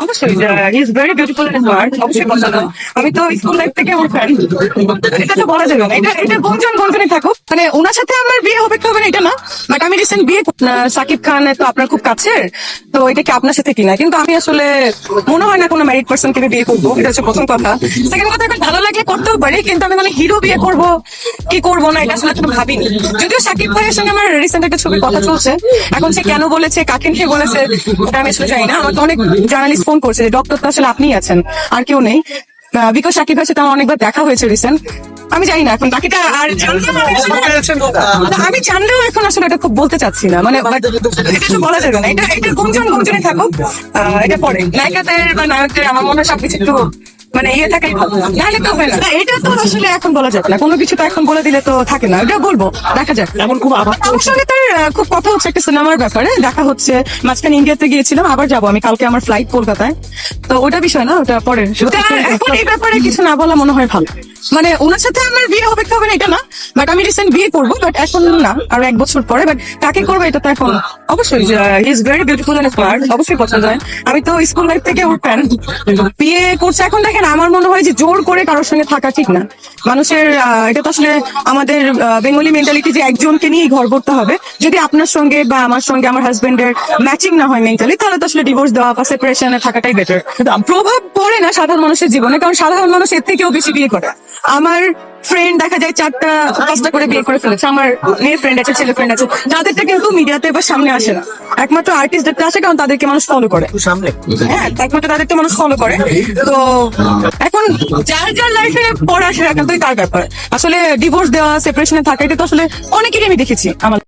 অবশ্যই is very beautiful and অবশ্যই পছন্দ আমি তো স্কুল লাইফ থেকে আমার ফ্রেন্ড এটা তো বলা যাবে না। এটা এটা গুঞ্জন গুঞ্জনে থাকুক। মানে ওনার সাথে আমার বিয়ে হবে হবে না, এটা না। বাট আমি রিসেন্ট বিয়ে সাকিব খান তো আপনার খুব কাছের, তো এটা কি আপনার সাথে কিনা কিন্তু আমি আসলে মনে হয় না কোনো ম্যারিড পার্সন কে বিয়ে করব, এটা হচ্ছে প্রথম কথা। সেকেন্ড কথা, এখন ভালো লাগলে করতেও পারি, কিন্তু আমি মানে হিরো বিয়ে করব, কি করব না, এটা আসলে কোনো ভাবিনি। যদিও সাকিব ভাইয়ের সঙ্গে আমার রিসেন্ট একটা ছবির কথা চলছে, এখন সে কেন বলেছে, কাকে নিয়ে বলেছে, ওটা আমি আসলে জানি না। আমাকে অনেক জার্নালিস্ট ফোন করছে যে ডক্টর তো আসলে আপনিই আছেন, আর কেউ নেই। বিকজ সাকিব ভাইয়ের সাথে আমার অনেকবার দেখা হয়েছে রিসেন্ট আমি জানি না এখন বাকিটা আর আমি জানলেও এখন আসলে এটা খুব বলতে চাচ্ছি না। মানে বলা যাবে না। এটা এটা গুঞ্জন গুঞ্জনে থাকুক। আহ, এটা পরে। নায়িকাদের বা নায়কদের আমার মনে হয় সবকিছু একটু মানে ইয়ে থাকাই ভালো নাহলে তো হবে না। না, এটা তো আসলে এখন বলা যাবে না। কোনো কিছু তো এখন বলে দিলে তো থাকে না। এটা বলব দেখা যাক। এমন খুব আবার আমার সঙ্গে তার আহ, খুব কথা হচ্ছে একটা সিনেমার ব্যাপারে। দেখা হচ্ছে। মাঝখানে ইন্ডিয়াতে গিয়েছিলাম আবার যাব আমি। কালকে আমার ফ্লাইট কলকাতায়। তো ওটা বিষয় না ওটা পরে এখন এই ব্যাপারে কিছু না বলা মনে হয় ভালো। মানে ওনার সাথে আমার বিয়ে হবে কি হবে না এটা না। বাট আমি রিসেন্ট বিয়ে করব বাট এখন না আর এক বছর পরে। বাট কাকে করব এটা তো এখন? অবশ্যই is very beautiful and smart অবশ্যই পছন্দ হয়। আমি তো স্কুল লাইফ থেকে ওর ফ্যান বিয়ে করছে এখন দেখেন আমার মনে হয় যে জোর করে কারোর সঙ্গে থাকা ঠিক না। মানুষের এটা তো আসলে আমাদের বেঙ্গলি মেন্টালিটি যে একজনকে নিয়েই ঘর করতে হবে। যদি আপনার সঙ্গে বা আমার সঙ্গে আমার হাজবেন্ডের ম্যাচিং না হয় মেন্টালি তাহলে তো আসলে ডিভোর্স দেওয়া বা সেপারেশনে থাকাটাই বেটার প্রভাব পড়ে না সাধারণ মানুষের জীবনে, কারণ সাধারণ মানুষ এর থেকেও বেশি বিয়ে করে। আমার ফ্রেন্ড দেখা যায় চারটা, পাঁচটা করে বিয়ে করে ফেলেছে। আমার মেয়ে ফ্রেন্ড আছে ছেলে ফ্রেন্ড আছে। যাদেরটা কিন্তু মিডিয়াতে বা সামনে আসে না। একমাত্র আর্টিস্ট দেখতে আসে কারণ তাদেরকে মানুষ ফলো করে। সামনে। হ্যাঁ একমাত্র তাদেরকে মানুষ ফলো করে। তো এখন যার যার লাইফে পড়া সেটা কিন্তু তার ব্যাপার। আসলে ডিভোর্স দেওয়া সেপারেশনে থাকা এটা তো আসলে অনেকেরই আমি দেখেছি আমার